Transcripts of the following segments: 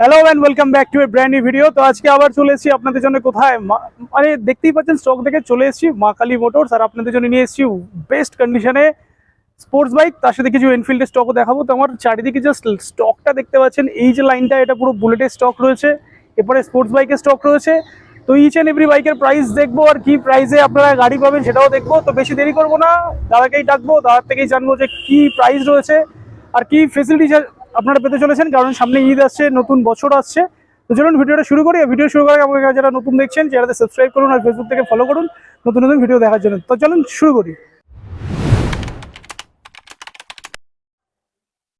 Hello and welcome back to a brand video তো আজকে আবার চলে এসেছি আপনাদের জন্য কোথায়? মানে দেখতেই পাচ্ছেন স্টক দেখে চলে এসেছি মা কালী মোটরস আর আপনাদের জন্য নিয়ে এসেছি বেস্ট কন্ডিশনে স্পোর্টস বাইক তার সাথে কিছু এনফিল্ডের স্টকও দেখাবো। তো আমার চারিদিকে জাস্ট স্টকটা দেখতে পাচ্ছেন। এই যে লাইনটা এটা পুরো বুলেটের স্টক রয়েছে। এরপরে স্পোর্টস বাইকের স্টক রয়েছে। তো ইচ অ্যান্ড এভরি বাইকের প্রাইস দেখব আর কি প্রাইসে আপনারা গাড়ি পাবেন সেটাও দেখব। তো বেশি দেরি করব না। দাদাকেই ডাকবো। দাদার থেকেই জানব যে কি প্রাইস রয়েছে। আর কি ফেসিলিটি আপনারা পেতে চলেছেন কারণ সামনে ঈদ আসছে নতুন বছর আসছে। তো চলুন ভিডিওটা শুরু করি। ভিডিও শুরু করার আগে যারা নতুন দেখছেন যারা সাবস্ক্রাইব করুন আর ফেসবুক থেকে ফলো করুন। নতুন নতুন ভিডিও দেখার জন্য। তো চলুন শুরু করি।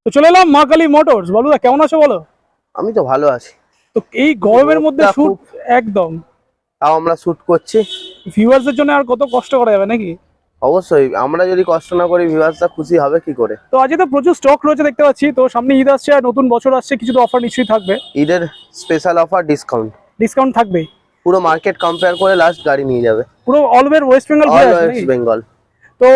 তো চলে এলাম মা কালী মোটরস। বলুদা কেমন আছো বলো? আমি তো ভালো আছি। তো এই গরমের মধ্যে শুট একদম। তাও আমরা শুট করছি। ভিউয়ার্সদের জন্য আর কত কষ্ট করা যাবে নাকি? অবশ্যই আমরা যদি কষ্ট না করি ভিউয়ার্সরা খুশি হবে কি করে? তো আজকে তো প্রচুর স্টক রয়েছে দেখতে পাচ্ছি তো সামনে ঈদ আসছে আর নতুন বছর আসছে কিছু তো অফার নিশ্চয়ই থাকবে। ঈদের স্পেশাল অফার ডিসকাউন্ট ডিসকাউন্ট থাকবেই। পুরো মার্কেট কম্পেয়ার করে লাস্ট গাড়ি নিয়ে যাবে। পুরো all over West Bengal all West Bengal তো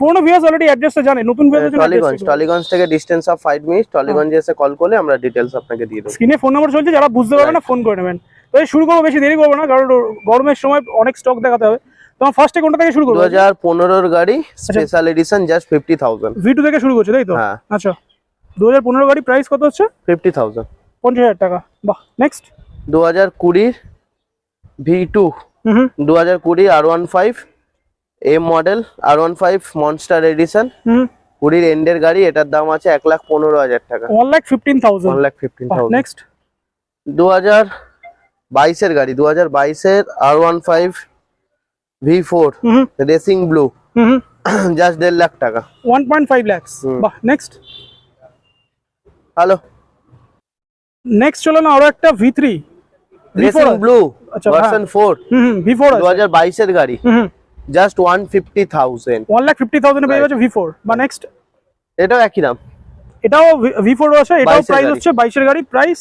পুরোনো ভিউয়ার্স অলরেডি অ্যাড্রেসটা জানে নতুন ভিউয়ার্সের জন্য টলিগঞ্জ টলিগঞ্জ থেকে ডিসটেন্স অফ ফাইভ মিনিট টলিগঞ্জে এসে কল করলে আমরা ডিটেলস আপনাকে দিয়ে দেবো। স্ক্রিনে ফোন নাম্বার চলছে যারা বুঝতে পারবে না ফোন করে নেবেন। তো শুরু করব বেশি দেরি করব না কারণ গরমের সময় অনেক স্টক দেখাতে হবে। তোমার ফার্স্টে কোনটা থেকে শুরু করব? হাজার পনেরোর গাড়ি special edition just fifty thousand V two থেকে শুরু করছে তাই তো? হ্যাঁ। আচ্ছা। দু হাজার পনেরো গাড়ি প্রাইস কত হচ্ছে? ফিফটি থাউজেন্ড পঞ্চাশ হাজার টাকা। বাহ নেক্সট দু হাজার কুড়ির ভি টু হুম হুম। দু হাজার কুড়ি R one five M model R one five monster edition হুম। কুড়ির এন্ডের গাড়ি এটার দাম আছে এক লাখ পনেরো হাজার টাকা। One lakh fifteen one thousand lakh fifteen thousand next দু হাজার বাইশের গাড়ি দু হাজার বাইশের R one five V four racing blue just দেড় লাখ টাকা। One point five lakhs. বাহ নেক্সট হ্যালো নেক্সট চলো না আরও একটা V three racing blue version four V four দু হাজার বাইশের গাড়ি। Just one fifty thousand one lakh fifty thousand পেয়ে. যাচ্ছে ভি ফোর বা নেক্সট এটাও একই দাম। এটাও ভি ফোর আছে এটাও 22 এর প্রাইস। হচ্ছে বাইশের গাড়ি প্রাইস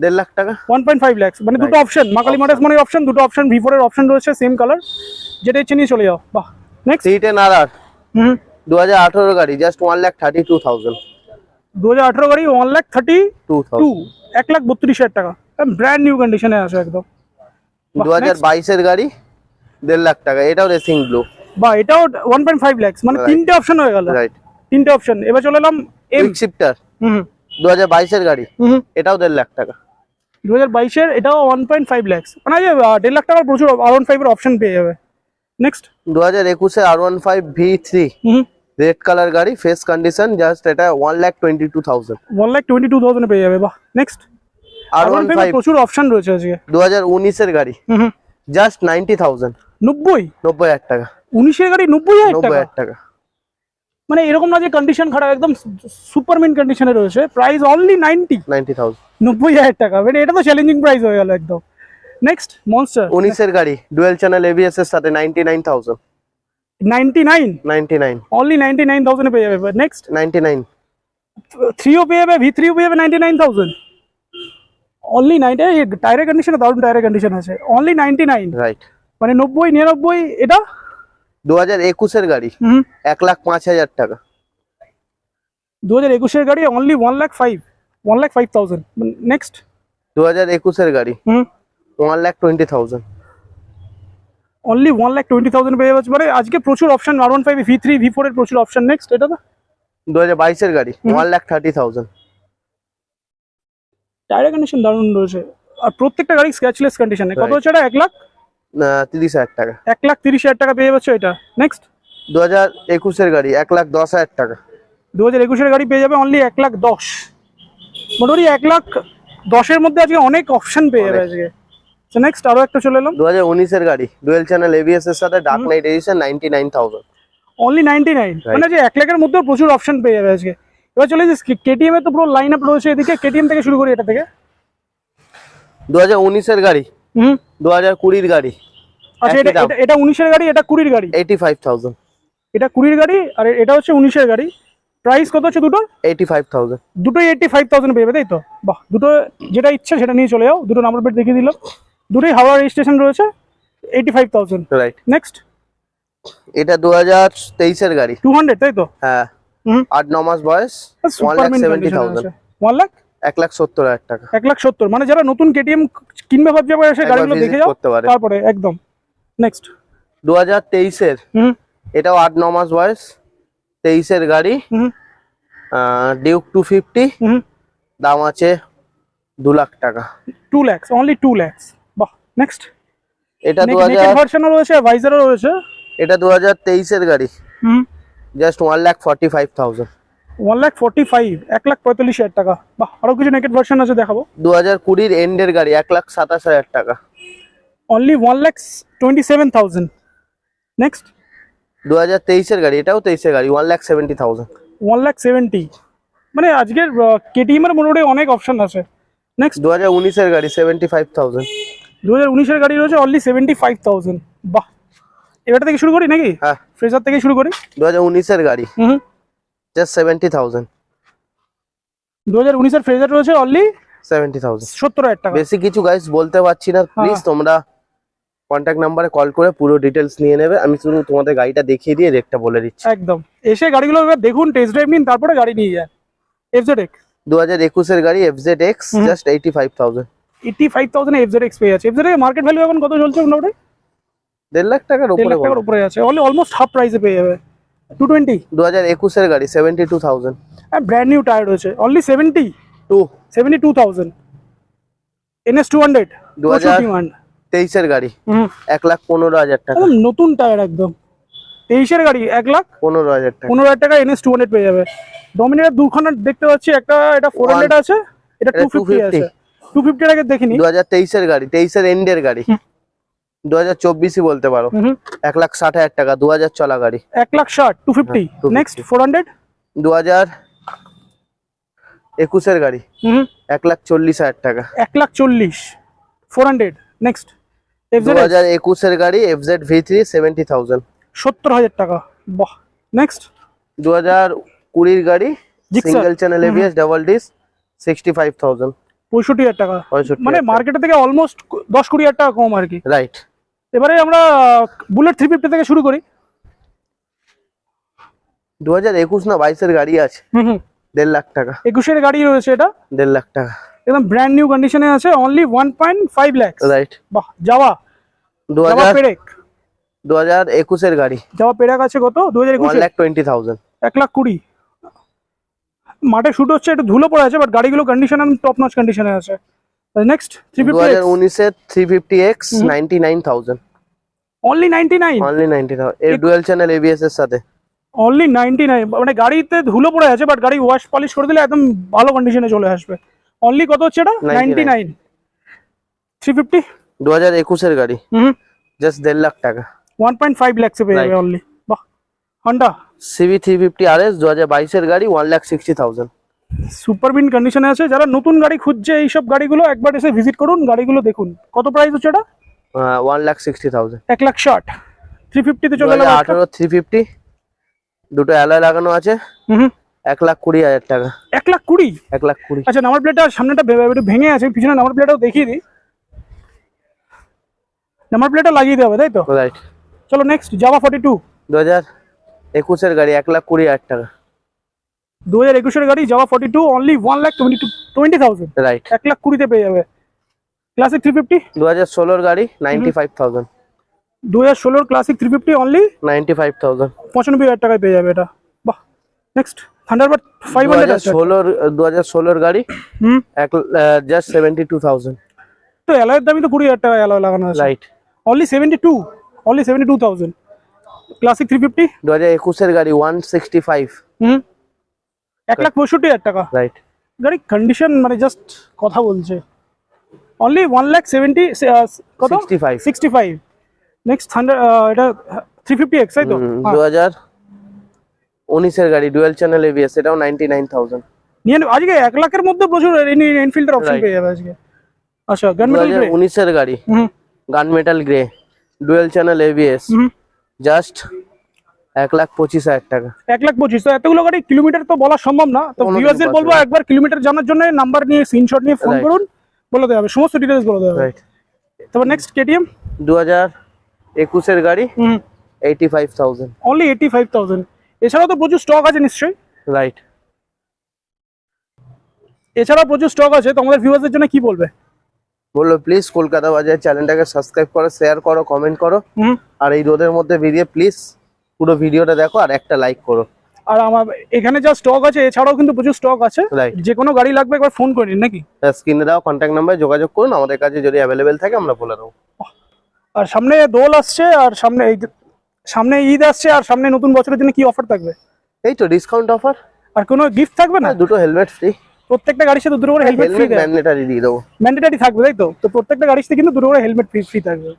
দেড় লাখ টাকা। ওয়ান পয়েন্ট ফাইভ ল্যাক্স মানে দুটো অপশন মাকালি মোটরস মানে অপশন দুটো অপশন ভি ফোর এর অপশন রয়েছে সেম কালার যেটা ইচ্ছে নিয়ে চলে যাও। বাহ next three ten R R hmm দু হাজার আঠারো গাড়ি just one lakh thirty two thousand দু হাজার আঠারো গাড়ি one lakh thirty two two thousand এক লাখ বত্রিশ হাজার টাকা। ব্র্যান্ড নিউ কন্ডিশনে আছে একদম। বাহ, দু হাজার next। বাইশের গাড়ি দেড় লাখ টাকা। এটাও রেসিং ব্লু বাহ এটাও ওয়ান পয়েন্ট ফাইভ ল্যাক্স মানে. তিনটে অপশন হয়ে গেল। রাইট তিনটে অপশন এবার চলে এলাম এম শিফটার হুম দু হাজার বাইশের গাড়ি। হুম এটাও দেড় লাখ টাকা। দু হাজার বাইশের এটাও ওয়ান পয়েন্ট ফাইভ ল্যাক্স মানে যে আহ, দেড় লাখ টাকার প্রচুর আর ওয়ান ফাইভের অপশন পেয়ে যাবে। নেক্সট দু হাজার একুশে R one five V three hmm red colour গাড়ি ফেস কন্ডিশন জাস্ট এটা one lakh twenty two thousand one lakh twenty two thousand পেয়ে যাবে বাহ নেক্সট আর ওয়ান ফাইভ প্রচুর অপশন রয়েছে আজকে দু হাজার উনিশের গাড়ি hmm hmm just ninety thousand নব্বই নব্বই হাজার টাকা উনিশের গাড়ি নব্বই হাজার নব্বই টাকা হাজার টাকা মানে এরকম না যে কন্ডিশন খারাপ একদম সুপার মিন কন্ডিশনে রয়েছে price only ninety ninety thousand নব্বই হাজার টাকা মানে এটা তো চ্যালেঞ্জিং প্রাইস হয়ে গেল একদম নেক্সট মনস্টার উনিশের গাড়ি ডুয়েল চ্যানেল এবিএস এর সাথে ninety nine thousand ninety nine ninety nine only পেয়ে যাবে নেক্সট পেয়ে যাবে পেয়ে যাবে অনলি নাইনটি টায়ারের কন্ডিশনে দারুণ টায়ারের কন্ডিশন আছে। অনলি নাইনটি নাইন রাইট মানে নব্বই নিরানব্বই এটা? গাড়ি লাখ পাঁচ হাজার টাকা। গাড়ি only lakh five one lakh five thousand next গাড়ি হুম। One lakh twenty thousand only one lakh twenty thousand পেয়ে যাচ্ছে। মানে আজকে প্রচুর option R one five V three V four এর প্রচুর অপশন নেক্সট এটা তো? দু হাজার বাইশের গাড়ি ওয়ান লাখ থার্টি থাউজেন্ড টায়ারের কন্ডিশন দারুণ রয়েছে। আর প্রত্যেকটা গাড়ি স্ক্র্যাচলেস কন্ডিশনে কত. হচ্ছে এটা? এক লাখ? তিরিশ হাজার টাকা। এক লাখ তিরিশ হাজার টাকা পেয়ে যাচ্ছে এটা। নেক্সট দু হাজার একুশের গাড়ি এক লাখ দশ হাজার টাকা। দু হাজার একুশের গাড়ি পেয়ে যাবে অনলি এক লাখ দশ। মোটামুটি এক লাখ দশের মধ্যে আজকে অনেক অপশন পেয়ে যাবে অনেক। নেক্সট আরও একটা চলে এলাম। দু হাজার উনিশের গাড়ি ডুয়েল চ্যানেল এবিএস এর সাথে dark knight edition ninety nine thousand only ninety nine Right. মানে যে এক লাখের মধ্যে প্রচুর অপশন পেয়ে যাবে আজকে। এবার চলে যে কেটিএম এর তো পুরো লাইন আপ রয়েছে এদিকে। কেটিএম থেকে শুরু করি এটা থেকে। দু হাজার উনিশের গাড়ি হুম। দু হাজার কুড়ির গাড়ি। আচ্ছা এটা এটা- এটা উনিশের গাড়ি এটা কুড়ির গাড়ি? এইটি ফাইভ থাউজেন্ড এটা কুড়ির গাড়ি আর এটা হচ্ছে উনিশের গাড়ি। প্রাইস কত হচ্ছে দুটো এইটি ফাইভ থাউজেন্ড দুটোই এইটটি ফাইভ থাউজেন্ড পেয়ে যাবে তাই তো? বাহ দুটো যেটা ইচ্ছে সেটা নিয়ে চলে যাও। দুটো নাম্বার প্লেট দেখিয়ে দিলাম। দুটোই হাওড়া রেজিস্ট্রেশন রয়েছে eighty five thousand right next এটা দু হাজার তেইশের গাড়ি। টু হান্ড্রেড তাই তো? হ্যাঁ। আট ন মাস বয়স one lakh seventy thousand one lakh এক লাখ সত্তর হাজার টাকা। এক লাখ সত্তর। মানে যারা নতুন কেটিএম কিনবে ভাবছে একবার এসে গাড়িগুলো দেখে যাও তারপরে একদম। নেক্সট দু হাজার তেইশের। হুম। এটাও আট ন মাস বয়স তেইশের গাড়ি। হুম। Duke two fifty hmm. দাম আছে দু লাখ টাকা। Two lakhs only two lakhs next এটা দু হাজার ভার্সনও রয়েছে ভাইজারও রয়েছে। এটা দু হাজার তেইশের গাড়ি। হুম। Just one lakh forty five thousand one lakh forty five এক লাখ পঁয়তাল্লিশ হাজার টাকা। বাহ আরও কিছু নেকেট ভার্সন আছে দেখাবো। দু হাজার কুড়ির এন্ডের গাড়ি এক লাখ সাতাশ হাজার টাকা। Only one lakh twenty seven thousand next দু হাজার তেইশের গাড়ি এটাও তেইশের গাড়ি one lakh seventy thousand one lakh seventy মানে আজকের কেটিএম এর মোটামুটি অনেক অপশন আছে। নেক্সট দু হাজার উনিশের গাড়ি সেভেন্টি ফাইভ থাউজেন্ড দু হাজার উনিশের গাড়ি রয়েছে অনলি সেভেন্টি ফাইভ থাউজেন্ড বাহ। এবারটা থেকে শুরু করি নাকি? হ্যাঁ। ফ্রেজার থেকে শুরু করি? দু হাজার উনিশের গাড়ি। হুম। জাস্ট সেভেন্টি থাউজেন্ড দু হাজার উনিশের ফ্রেজার রয়েছে অনলি সেভেন্টি থাউজেন্ড সত্তর হাজার টাকা। বেশি কিছু গাইস বলতে পারছি না। প্লিজ তোমরা কন্ট্যাক্ট নাম্বারে কল করে পুরো ডিটেলস নিয়ে নেবে। আমি শুধু তোমাদের গাড়িটা দেখিয়ে দিয়ে রেটটা বলে দিচ্ছি। একদম। এসে গাড়িগুলো এবার দেখুন টেস্ট ড্রাইভ নিন তারপরে গাড়ি নিয়ে যান। এফজেড এক্স দু হাজার একুশের গাড়ি FZ X just eighty five thousand eighty five thousand FZ X পেয়ে যাচ্ছে। এফজেড মার্কেট ভ্যালু এখন কত চলছে মোটামুটি? দেড় লাখ টাকার উপরে টাকার উপরে আছে। অনলি অলমোস্ট হাফ প্রাইসে পেয়ে যাবে। টু টোয়েন্টি দু হাজার একুশের গাড়ি seventy two thousand brand new tyre রয়েছে। Only seventy two seventy two thousand NS two hundred 2000 তেইশের গাড়ি এক লাখ পনেরো হাজার টাকা। নতুন টায়ার একদম। তেইশের গাড়ি এক লাখ? পনেরো হাজার টাকা। পনেরো হাজার টাকা এনএস টু হান্ড্রেড পেয়ে যাবে। ডমিনেটার দুখানা দেখতে পাচ্ছি। একটা এটা ফোর হান্ড্রেড আছে এটা টু ফিফটি 250 আছে। টু ফিফটির আগে দেখিনি। দু হাজার তেইশের গাড়ি তেইশের এন্ডের গাড়ি। হুম। দু হাজার চব্বিশই বলতে পারো। হুম এক লাখ ষাট হাজার টাকা দু হাজার চলা গাড়ি। এক লাখ ষাট টু ফিফটি হ্যাঁ, 250 নেক্সট ফোর হান্ড্রেড দু হাজার একুশের গাড়ি। হুম এক লাখ চল্লিশ হাজার টাকা। এক লাখ চল্লিশ ফোর হান্ড্রেড নেক্সট দু এফজেড হাজার একুশের গাড়ি সেভেন্টি থাউজেন্ড সত্তর হাজার টাকা। বাহ। নেক্সট দু হাজার কুড়ির গাড়ি single channel ABS double disc sixty five thousand পঁয়ষট্টি হাজার টাকা। মানে মার্কেটে থেকে অলমোস্ট দশ কুড়ি হাজার টাকা কম আর কি। রাইট এবারে আমরা বুলেট থ্রি ফিফটি থেকে শুরু করি। দু হাজার একুশ না বাইশের গাড়ি আছে। হুম দেড় লাখ টাকা। একুশের গাড়ি রয়েছে এটা। দেড় লাখ টাকা। একদম ব্র্যান্ড নিউ কন্ডিশনে আছে only one point five lakhs right বাহ যাওয়া দু হাজার পেরেক দু হাজার একুশের গাড়ি। যাওয়া পেরেক আছে কত? দু হাজার একুশে। লাখ টোয়েন্টি থাউজেন্ড এক লাখ কুড়ি। মাঠে শুট হচ্ছে একটু ধুলো পড়ে আছে বাট গাড়িগুলো কন্ডিশন টপ নচ কন্ডিশনে আছে। নেক্সট থ্রি দু ফিফটি হাজার উনিশের three fifty X hmm. Ninety nine thousand only ninety nine only ninety thousand এর ডুয়েল চ্যানেল এবিএস এর সাথে। অনলি নাইনটি নাইন মানে গাড়িতে ধুলো পড়ে আছে বাট গাড়ি ওয়াশ পলিশ করে দিলে একদম ভালো কন্ডিশনে চলে আসবে। অনলি কত হচ্ছে এটা? 99 নাইনটি নাইন থ্রি ফিফটি দু একুশের গাড়ি। হুম। জাস্ট দেড় লাখ টাকা। ওয়ান পয়েন্ট ফাইভ ল্যাক্সে পেয়ে যাবে. অনলি বাহ। Honda CB three fifty R S দু হাজার বাইশের গাড়ি one lakh sixty thousand super বিন কন্ডিশনে আছে। যারা নতুন গাড়ি খুঁজছে এইসব গাড়িগুলো একবার এসে ভিজিট করুন গাড়িগুলো দেখুন। কত প্রাইস হচ্ছে এটা? ওয়ান লাখ সিক্সটি থাউজেন্ড এক লাখ ষাট। থ্রি ফিফটিতে চলে গেল আঠারো থ্রি ফিফটি দুটো অ্যালয় লাগানো আছে। হুম এক লাখ কুড়ি হাজার টাকা। এক লাখ কুড়ি? এক লাখ কুড়ি। আচ্ছা নাম্বার প্লেটটা সামনেটা ভেঙে আছে পিছনে নাম্বার প্লেটটাও দেখিয়ে দিই। নাম্বার প্লেটটা লাগিয়ে দেওয়া হবে তাই তো? রাইট চলো নেক্সট জাভা ফর্টি টু দু হাজার একুশের গাড়ি এক লাখ কুড়ি হাজার টাকা। দু হাজার একুশের গাড়ি Jawa forty two only one lakh twenty two twenty thousand right এক লাখ কুড়িতে পেয়ে যাবে। ক্লাসিক থ্রি ফিফটি দু হাজার ষোলোর গাড়ি নাইনটি ফাইভ থাউজেন্ড দু হাজার ষোলোর classic three fifty only ninety five thousand পঁচানব্বই হাজার টাকায় পেয়ে যাবে এটা। বাহ নেক্সট থান্ডারবার্ড ফাইভ হান্ড্রেড ষোলোর দু হাজার ষোলোর গাড়ি হুম। এক জাস্ট সেভেন্টি টু থাউজেন্ড তো অ্যালয়ের দামই তো কুড়ি হাজার টাকা অ্যালয় লাগানো আছে। Right only seventy two only seventy two thousand classic three fifty দু হাজার একুশের গাড়ি ওয়ান সিক্সটি ফাইভ হুম এক লাখ পঁয়ষট্টি হাজার টাকা রাইট গাড়ি কন্ডিশন মানে জাস্ট কথা বলছে অনলি ওয়ান লাখ সেভেন্টি কত sixty five sixty five next hundred এটা থ্রি ফিফটি এক্স তাই তো হ্যাঁ। দু হাজার উনিশের গাড়ি ডুয়েল চ্যানেল এবিএস এটাও নাইনটি নাইন থাউজেন্ড নিয়ে নেব। আজকে এক লাখের মধ্যে প্রচুর এনফিল্ডের অপশন Right. পেয়ে যাবে আজকে আচ্ছা গান দু মেটাল হাজার গ্রে উনিশের গাড়ি হুম gun metal grey dual channel ABS hmm just এক লাখ পঁচিশ হাজার টাকা। এক লাখ পঁচিশ এতগুলো গাড়ি কিলোমিটার তো বলা সম্ভব না। তো কোনোদিন বলব একবার কিলোমিটার জানার জন্য নাম্বার নিয়ে স্ক্রিনশট নিয়ে ফোন করুন বলে দেওয়া হবে সমস্ত ডিটেলস বলে দেওয়া হবে। তারপর নেক্সট কেটিএম দু হাজার একুশের গাড়ি eighty five thousand only eighty five thousand এছাড়াও তো প্রচুর স্টক আছে নিশ্চয়ই। রাইট এছাড়া প্রচুর স্টক আছে তো আমাদের ভিউয়ারদের জন্য কি বলবে? বলল প্লিজ কলকাতা বাজার চ্যানেলটাকে সাবস্ক্রাইব করো শেয়ার করো কমেন্ট করো। আর এই রোদের মধ্যে বেরিয়ে প্লিজ পুরো ভিডিওটা দেখো আর একটা লাইক করো। আর আমার এখানে যা স্টক আছে এছাড়াও কিন্তু প্রচুর স্টক আছে। যে কোনো গাড়ি লাগবে একবার ফোন করে নিন নাকি? স্ক্রিনে দাও কন্ট্যাক্ট নাম্বারে যোগাযোগ করুন আমাদের কাছে যদি অ্যাভেলেবেল থাকে আমরা বলে দেবো। আর সামনে দোল আসছে আর সামনে এই সামনে ঈদ আসছে আর সামনে নতুন বছরের জন্য কি অফার থাকবে? এই তো ডিসকাউন্ট অফার আর কোনো গিফট থাকবে না? দুটো হেলমেট ফ্রি প্রত্যেকটা গাড়ির সাথে দুটো করে হেলমেট ফ্রি ম্যান্ডেটারি দিয়ে। দেবো। ম্যান্ডেটরি থাকবে তাই তো? তো প্রত্যেকটা গাড়ির সাথে কিন্তু দুটো করে হেলমেট ফ্রি ফ্রি থাকবে।